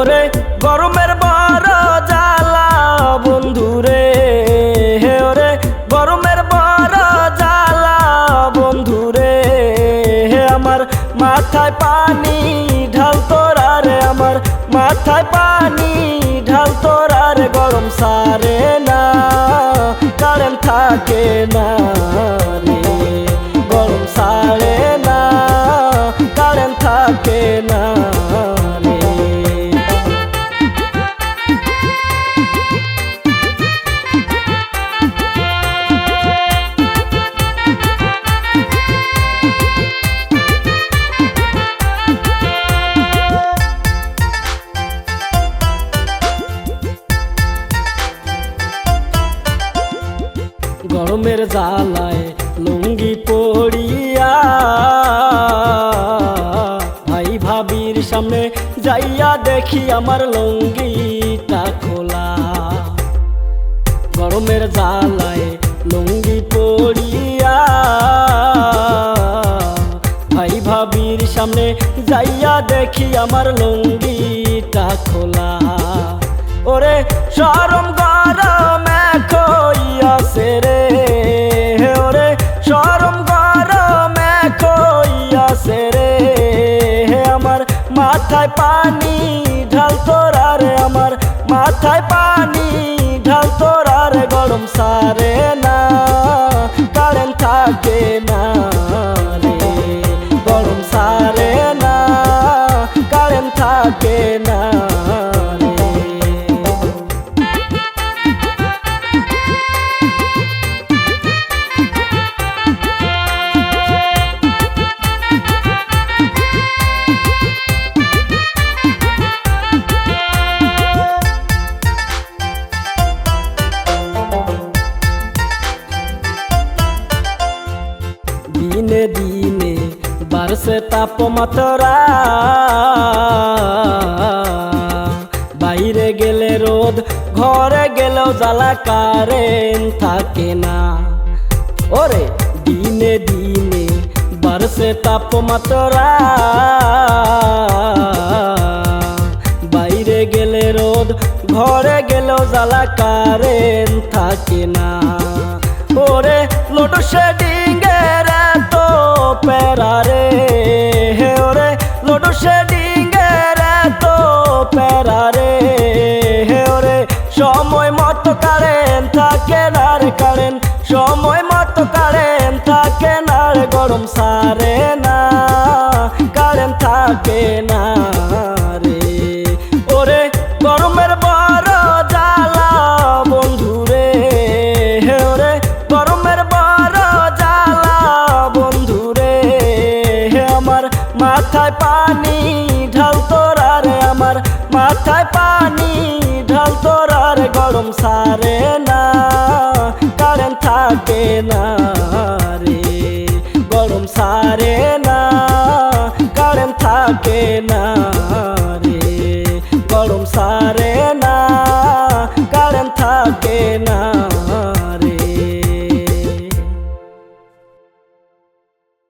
ওরে গরমের বড় জ্বালা বন্ধুরে হে ওরে, গরমের বড় জ্বালা বন্ধুরে হে আমার মাথায় পানি ঢাল তোরা রে, আমার মাথায় পানি ঢাল তোরা রে, গরম সারে না কারেন্ট থাকে না। গরমের জ্বালায় লুঙ্গি পড়িয়া ভাই ভাবির সামনে যাইয়া দেখি আমার লুঙ্গিটা খোলা। গরমের জ্বালায় লুঙ্গি পড়িয়া ভাই ভাবির সামনে যাইয়া দেখি আমার লুঙ্গিটা খোলা। ওরে সরম মাথায় পানি ঢাল তোরা রে আমার। মাথায় পানি ঢাল তোরা রে, গরম সারে না কারেন্ট থাকে না রে। গরম সারে না কারেন্ট থাকে না বাড়ছে তাপমাত্রা বাইরে গেলে রোদ, ঘরে গেলেও জ্বালা কারেন্ট থাকে না। ওরে, দিনে দিনে বাড়ছে তাপমাত্রা বাইরে গেলে রোদ, ঘরে গেলেও জ্বালা কারেন্ট থাকে না। ওরে লোড শেডিং এর তো প্যারারে সময় মতো কারেন্ট থাকে না রে কারেন্ট সময় মতো কারেন্ট থাকে না রে গরম সারে না। কারেন্ট থাকে না রে। ওরে গরমের বড় জ্বালা বন্ধুরে হে ওরে গরমের বড় জ্বালা বন্ধুরে হে আমার মাথায় পানি ঢাল তোরা রে আমার মাথায় পানি রে গরম সারে না কারেন্ট থাকে না রে। গরম সারে না কারেন্ট থাকে না